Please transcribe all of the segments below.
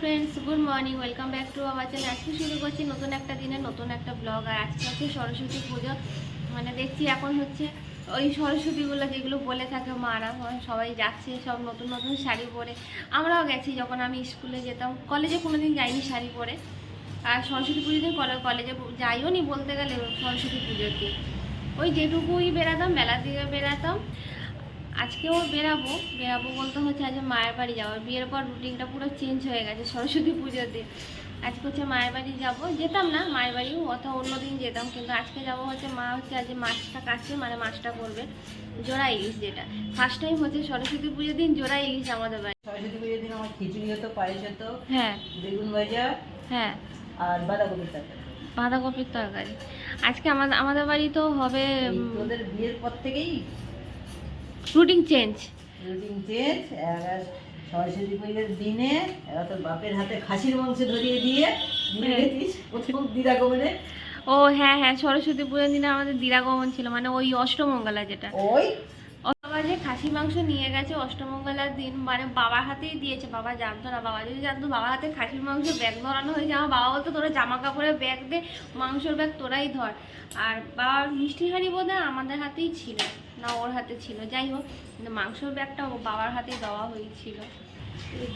Friends good morning welcome back to our channel আজকে শুরু করছি নতুন একটা দিনে নতুন একটা ব্লগ আর আজকে হচ্ছে সরস্বতী পুজো। মানে দেখছি এখন হচ্ছে ওই সরস্বতীগুলো যেগুলো বলে থাকে মারা সবাই যাচ্ছে, সব নতুন নতুন শাড়ি পরে। আমরাও গেছি যখন আমি স্কুলে যেতাম। কলেজে কোনোদিন যাইনি শাড়ি পরে। আর সরস্বতী দিন কলেজে যাইও নি বলতে গেলে সরস্বতী দিন ওই যেটুকুই বেরাতাম মেলার দিকে বেরাতাম আজকেও বেরাবো বেরাবো বলতে হচ্ছে আজ মায়ের বাড়ি যাব। বিয়ের পর রুটিনটা পুরো চেঞ্জ হয়ে গেছে সরস্বতী পুজোর দিন। আজকে হচ্ছে মায়ের বাড়ি যাব। যেতাম না মায়ের বাড়িও অথবা অন্য দিন যেতাম কিন্তু আজকে যাব হচ্ছে মা হচ্ছে আজ মাছটা কাছে মানে মাছটা করবে। জোড়া ইলিশ যেটা। ফার্স্ট টাইম হচ্ছে সরস্বতী পুজোর দিন জোড়া ইলিশ আমাদের বাড়ি। সরস্বতী পুজোর দিন আমার খিচুড়ি হতো পায়েস হতো হ্যাঁ। বেগুন ভাজা হ্যাঁ। আর বাঁধাকপির তরকারি। বাঁধাকপির তরকারি। আজকে আমাদের আমাদের বাড়ি তো হবে তোদের বিয়ের পর থেকেই routine change routine change Saraswati পুজোর দিনে এবার তোর বাপের হাতে খাসির মাংস ধরিয়ে দিয়ে দিয়ে হ্যাঁ। প্রথম দিদাগমনে ও হ্যাঁ হ্যাঁ সরস্বতী পুজোর দিনে আমাদের দিরাগমন ছিল মানে ওই অষ্টমঙ্গলা যেটা। ওই? বাবা যে খাসি মাংস নিয়ে গেছে অষ্টমঙ্গলার দিন মানে বাবার হাতেই দিয়েছে বাবা জানতো না বাবা যদি জানতো বাবার হাতে খাসির মাংস ব্যাগ ধরানো হয়েছে আমার বাবা বলতো তোরা জামা কাপড়ের ব্যাগ দে মাংসর ব্যাগ তোরাই ধর। আর বাবার মিষ্টি হাঁড়ি বোধ আমাদের হাতেই ছিল। না ওর হাতে ছিল। যাই হোক কিন্তু মাংসর ব্যাগটা ও বাবার হাতে দেওয়া হয়েছিল।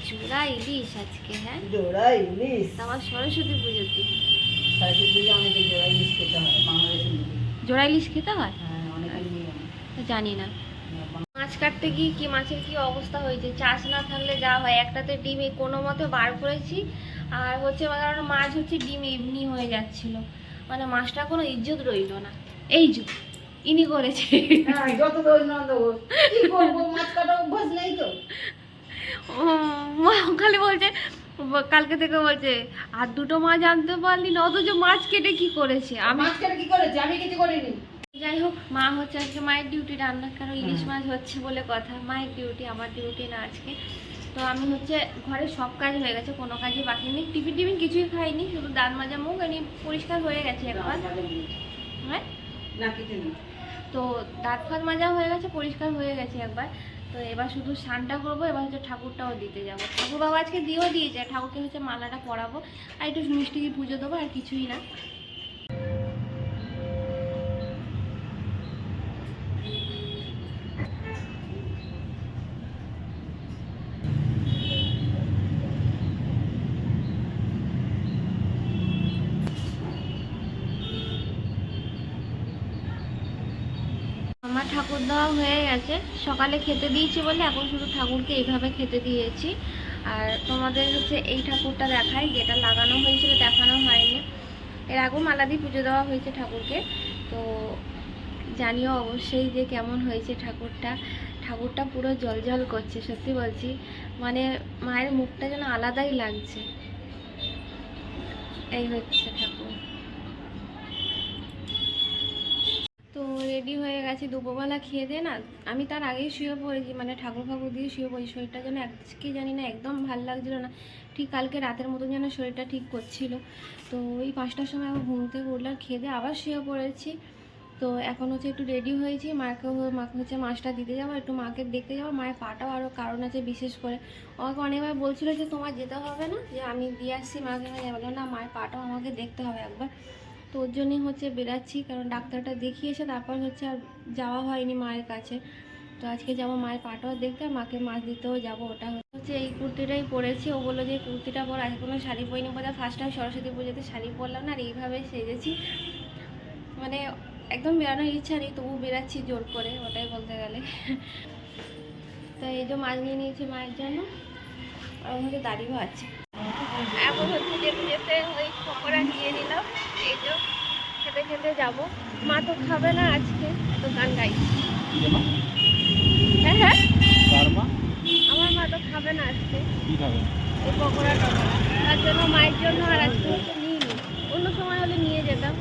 জোড়া ইলিশ আজকে হ্যাঁ? জোড়া ইলিশ? আমার সরস্বতী সরস্বতী পুজো অনেকে জোড়া ইলিশ খেতে হয় বাংলাদেশের জোড়া ইলিশ খেতে হয়? হ্যাঁ জানি না। মাছ কাটতে গিয়ে কি মাছের কি অবস্থা হয়েছে? চাষ না থাকলে যা হয় একটাতে ডিম কোনো মতে বার করেছি। আর হচ্ছে কারণ মাছ হচ্ছে ডিম এমনি হয়ে যাচ্ছিল। মানে মাছটা কোনো ইজ্জত রইল না। এই যুগ। ইনি করেছে। হ্যাঁ খালি বলছে কালকে থেকে বলছে আর দুটো মাছ আনতে পারলি না অথচ মাছ কেটে কি করেছে? আমি কি করেছে? আমি কিছু করিনি। যাই হোক মা হচ্ছে আজকে মায়ের ডিউটি রান্না কারণ ইলিশ মাছ হচ্ছে বলে কথা। মায়ের ডিউটি আমার ডিউটি না আজকে। তো আমি হচ্ছে ঘরে সব কাজ হয়ে গেছে কোনো কাজই বাকি নেই। টিফিন টিফিন কিছুই খাইনি শুধু দাঁত মাজা মুখ এমনি পরিষ্কার হয়ে গেছে একবার। হ্যাঁ? না কিছু নেই তো দাঁত ফাঁত মাজা হয়ে গেছে, পরিষ্কার হয়ে গেছে একবার। তো এবার শুধু স্নানটা করব, এবার হচ্ছে ঠাকুরটাও দিতে যাব। ঠাকুর বাবা আজকে দিয়েও দিয়েছে, ঠাকুরকে হচ্ছে মালাটা পরাবো। আর একটু মিষ্টি পুজো দেবো, আর কিছুই না। আমার ঠাকুর দেওয়া হয়ে গেছে। সকালে খেতে দিয়েছি বলে এখন শুধু ঠাকুরকে এইভাবে খেতে দিয়েছি। আর তোমাদের হচ্ছে এই ঠাকুরটা দেখাই, যেটা লাগানো হয়েছিল, দেখানো হয়নি। এর আগেও মালা দিয়ে পুজো দেওয়া হয়েছে ঠাকুরকে। তো জানিও অবশ্যই যে কেমন হয়েছে ঠাকুরটা। ঠাকুরটা পুরো জল করছে, সত্যি বলছি। মানে মায়ের মুখটা যেন আলাদাই লাগছে। এই হচ্ছে ঠাকুর। গেছি, দুপুরবেলা খেয়ে দিয়ে না, আমি তার আগেই শুয়ে পড়েছি মানে ঠাকুর ফাকুর দিয়ে শুয়ে পড়েছি, শরীরটা যেন আজকে জানি না একদম ভালো লাগছিল না, ঠিক কালকে রাতের মতো যেন শরীরটা ঠিক করছিল। তো ওই পাঁচটার সময় আবার ঘুম থেকে উঠলাম, খেয়ে দিয়ে আবার শুয়ে পড়েছি। তো এখন হচ্ছে একটু রেডি হয়েছি, মাকে মাকে হচ্ছে মাছটা দিতে যাব, একটু মাকে দেখতে যাব, মায়ের পাটাও আরও কারণ আছে বিশেষ করে। আমাকে অনেকবার বলছিল যে তোমার যেতে হবে না, যে আমি দিয়ে আসছি, মাকে বললাম, না, মায়ের পাটাও আমাকে দেখতে হবে একবার। তো ওর জন্যই হচ্ছে বেরাচ্ছি, কারণ ডাক্তারটা দেখিয়েছে, তারপর হচ্ছে আর যাওয়া হয়নি মায়ের কাছে। তো আজকে যাব মায়ের পাটাও দেখতে মাকে মাছ দিতেও যাব ওটা হচ্ছে। এই কুর্তিটাই পরেছি, ও বলল যে কুর্তিটা পর আজকে কোনো শাড়ি পরিনি, বোধহয় ফার্স্ট টাইম সরস্বতী পুজোতে শাড়ি পরলাম না, আর এইভাবে সেজেছি। মানে একদম বেরানোর ইচ্ছা নেই তবু বেরাচ্ছি জোর করে, ওটাই বলতে গেলে। তো এই যে মাছ নিয়ে নিয়েছি মায়ের জন্য, আর মধ্যে দাড়িও আছে। এখন হচ্ছে যেতে যেতে ওই পকোড়া নিয়ে নিলাম। খেতে যাব। মা তো খাবে না আজকে তো গান গাই। হ্যাঁ হ্যাঁ। আমার মা তো খাবে না আজকে। পকোড়া তার জন্য মায়ের জন্য আর আজকে হচ্ছে নিয়ে নি। অন্য সময় হলে নিয়ে যেতাম।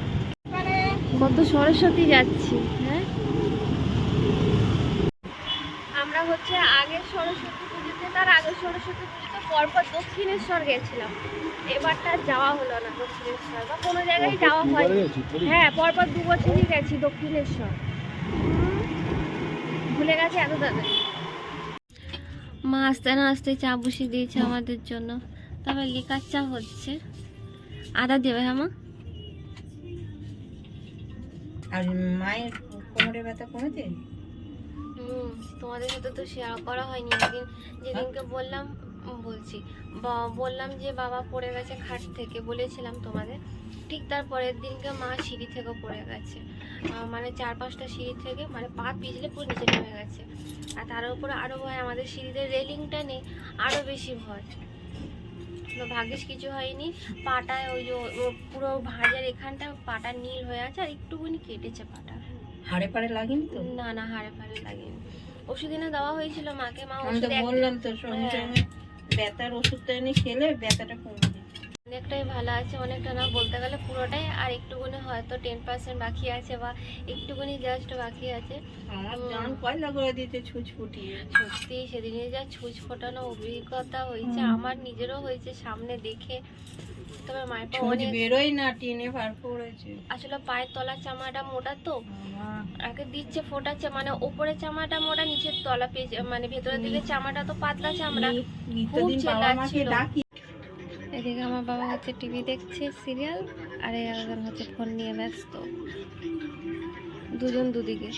কত সরস্বতী যাচ্ছি হ্যাঁ? আমরা হচ্ছে আগের সরস্বতী পুজোতে তার আগের সরস্বতী পুজোতে পরপর দক্ষিণেশ্বর গেছিলাম। এবারটা যাওয়া হলো না দক্ষিণেশ্বর বা কোনো জায়গায় যাওয়া হয় হ্যাঁ পরপর দু বছরই গেছি দক্ষিণেশ্বর। ভুলে গেছে এত তাড়াতাড়ি। মা আসতে না আসতে চা বসিয়ে দিয়েছে আমাদের জন্য। তবে লিকার চা হচ্ছে। আদা দেবে হ্যাঁ মা? আর মায়ের কোমরে ব্যথা কমেছে? হুম তোমাদের সাথে তো শেয়ার করা হয়নি। একদিন যেদিনকে বললাম বলছি। বললাম যে বাবা পড়ে গেছে খাট থেকে বলেছিলাম তোমাদের। ঠিক তার পরের দিনকে মা সিঁড়ি থেকে পড়ে গেছে। মানে চার পাঁচটা সিঁড়ি থেকে মানে পা পিছলে পুরো নিচে নেমে গেছে। আর তার উপরে আরও ভয় আমাদের সিঁড়িতে রেলিংটা নেই আরও বেশি ভয়। ভাগ্যিস কিছু হয়নি পাটায় ওই যে পুরো ভাঁজের এখানটা পাটা নীল হয়ে আছে আর একটুখানি কেটেছে পাটা। হাড়ে পাড়ে লাগেনি তো? না না হাড়ে পাড়ে লাগেনি। ওষুধ এনে দেওয়া হয়েছিল মাকে মা ওষুধ বললাম তো হ্যাঁ। ব্যথার ওষুধটা এনে খেলে ব্যথাটা কমে যায়। অনেকটাই ভালো আছে অনেকটা না বলতে গেলে পুরোটাই আর একটুখানি হয়তো টেন পার্সেন্ট বাকি আছে বা একটুখানি জাস্ট বাকি আছে। সত্যি সেদিনে যা ছুঁচ ফোটানো অভিজ্ঞতা হয়েছে আমার নিজেরও হয়েছে সামনে দেখে। তবে মায়ের পা অনেক বেরোয় না টিনে পড়েছে আসলে পায়ের তলার চামড়াটা মোটা তো। আগে দিচ্ছে ফোটাচ্ছে মানে ওপরে চামড়াটা মোটা নিচের তলা মানে ভেতরের দিকে চামড়াটা তো পাতলা চামড়া। চেল্লাচ্ছিল। এদিকে আমার বাবা হচ্ছে টিভি দেখছে সিরিয়াল, আর এই একজন হচ্ছে ফোন নিয়ে ব্যস্ত। দুজন দুদিকে।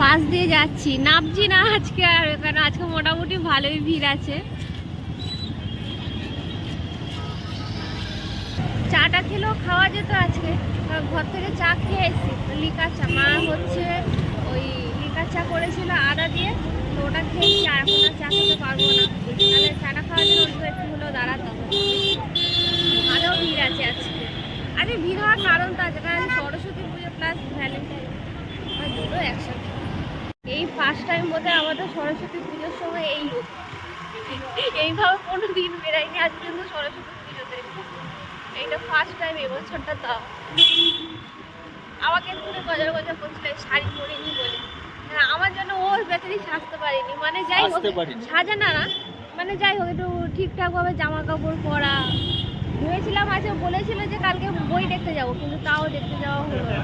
পাশ দিয়ে যাচ্ছি। নামছি না আজকে আর কারণ আজকে মোটামুটি ভালোই ভিড় আছে। চাটা খেলেও খাওয়া যেত আজকে। ঘর থেকে চা খেয়ে এসেছি। লিকার চা, মা হচ্ছে ওই লিকার চা করেছিল আদা দিয়ে। তো ওটা খেয়েছি আর এখন আর চা খেতে পারব না। তাহলে চাটা খাওয়ার জন্য অল্প একটু হলেও দাঁড়াতে হবে। ভালো ভিড় আছে আজকে। আরে ভিড় হওয়ার কারণ তো আছে, কারণ সরস্বতী পুজো প্লাস ভ্যালেন্টাইন দুটো একসাথে। এই ফার্স্ট টাইম বোধ আমাদের সরস্বতী পুজোর সময় এই look। এইভাবে কোনো দিন বেরাইনি আজ পর্যন্ত সরস্বতী পুজোতে। এইটা ফার্স্ট টাইম এবছরটা তাও আমাকে একটু গজর গজর করছিল শাড়ি পরিনি বলে। হ্যাঁ, আমার জন্য ও বেচারি সাজতে পারিনি। মানে যাই হোক সাজে না না মানে যাই হোক একটু ঠিকঠাক ভাবে জামা কাপড় পরা। ভেবেছিলাম আজকে বলেছিল যে কালকে বই দেখতে যাব কিন্তু তাও দেখতে যাওয়া হলো না।